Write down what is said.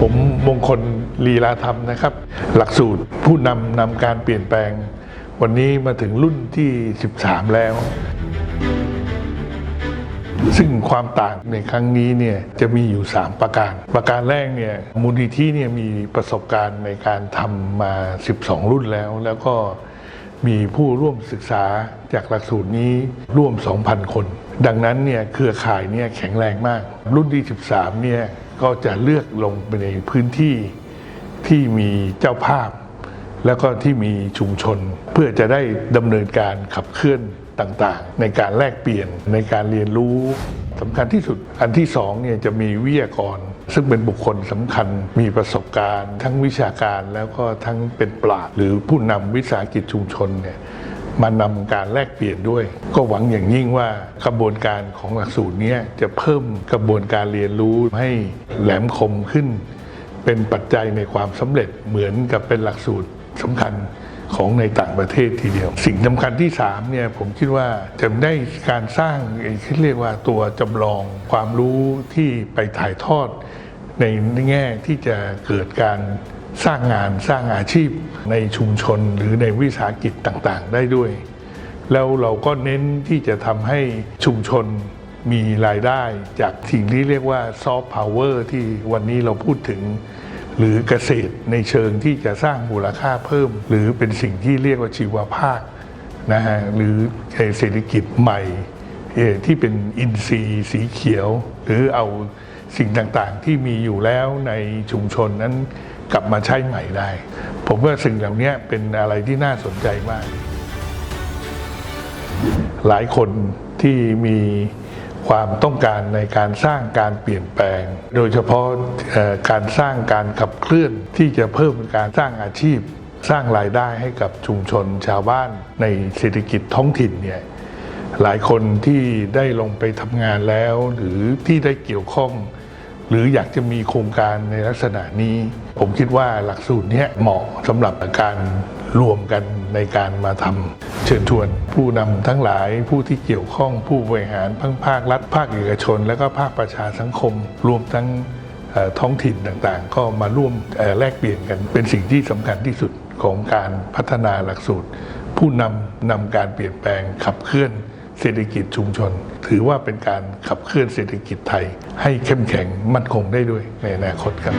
ผมมงคลลีลาธรรมนะครับ หลักสูตรผู้นำนำการเปลี่ยนแปลง วันนี้มาถึงรุ่นที่ 13 แล้ว ซึ่งความต่างในครั้งนี้เนี่ยจะมีอยู่ 3 ประการ ประการแรกเนี่ยมูลนิธิเนี่ยมีประสบการณ์ในการทำมา 12 รุ่นแล้ว แล้วก็มีผู้ร่วมศึกษาจากหลักสูตรนี้ร่วม 2,000 คน ดังนั้นเนี่ยเครือข่ายเนี่ยแข็งแรงมาก รุ่นที่ 13เนี่ยก็จะเลือกลงไปในพื้นที่ที่มีเจ้าภาพ แล้วก็ที่มีชุมชน เพื่อจะได้ดำเนินการขับเคลื่อนต่างๆ ในการแลกเปลี่ยนในการเรียนรู้สำคัญที่สุดอันที่สองเนี่ยจะมีวิทยากร ซึ่งเป็นบุคคลสำคัญมีประสบการณ์ ทั้งวิชาการแล้วก็ทั้งเป็นปราชญ์หรือผู้นำวิสาหกิจชุมชนเนี่ย มานำการแลกเปลี่ยนด้วย ก็หวังอย่างยิ่งว่ากระบวนการของหลักสูตรนี้จะเพิ่มกระบวนการเรียนรู้ให้แหลมคมขึ้น เป็นปัจจัยในความสำเร็จเหมือนกับเป็นหลักสูตรสำคัญของในต่างประเทศทีเดียว สิ่งสำคัญที่3เนี่ยผมคิดว่าจะได้การสร้างไอ้ที่เรียกว่าตัวจำลองความรู้ที่ไปถ่ายทอดในแง่ที่จะเกิดการ สร้างงานสร้างอาชีพในชุมชนหรือในวิสาหกิจต่างๆ ได้ด้วย แล้วเราก็เน้นที่จะทำให้ชุมชนมีรายได้จากสิ่งที่เรียกว่าซอฟต์พาวเวอร์ที่วันนี้เราพูดถึง หรือเกษตรในเชิงที่จะสร้างมูลค่าเพิ่ม หรือเป็นสิ่งที่เรียกว่าชีวภาคนะฮะหรือเศรษฐกิจใหม่ที่เป็นอินทรีย์สีเขียว หรือเอา สิ่งต่างๆ ที่มีอยู่แล้วในชุมชนนั้นกลับมาใช้ใหม่ได้ ผมว่าสิ่งเหล่านี้เป็นอะไรที่น่าสนใจมาก หลายคนที่มีความต้องการในการสร้างการเปลี่ยนแปลง โดยเฉพาะการสร้างการขับเคลื่อนที่จะเพิ่มการสร้างอาชีพ สร้างรายได้ให้กับชุมชนชาวบ้านในเศรษฐกิจท้องถิ่นเนี่ยหลายคนที่ได้ลงไปทำงานแล้ว หรือที่ได้เกี่ยวข้อง หรืออยากจะมีโครงการในลักษณะนี้ ผมคิดว่าหลักสูตรนี้เหมาะสำหรับการรวมกันในการมาทำเชิญชวน ผู้นำทั้งหลายผู้ที่เกี่ยวข้องผู้บริหารทั้งภาครัฐ ภาคเอกชน และก็ภาคประชาสังคม รวมทั้งท้องถิ่นต่างๆ ก็มาร่วมแลกเปลี่ยนกัน เป็นสิ่งที่สำคัญที่สุดของการพัฒนาหลักสูตร ผู้นำนำการเปลี่ยนแปลงขับเคลื่อน เศรษฐกิจชุมชน ถือว่าเป็นการขับเคลื่อนเศรษฐกิจไทย ให้เข้มแข็งมั่นคงได้ด้วยในอนาคตครับ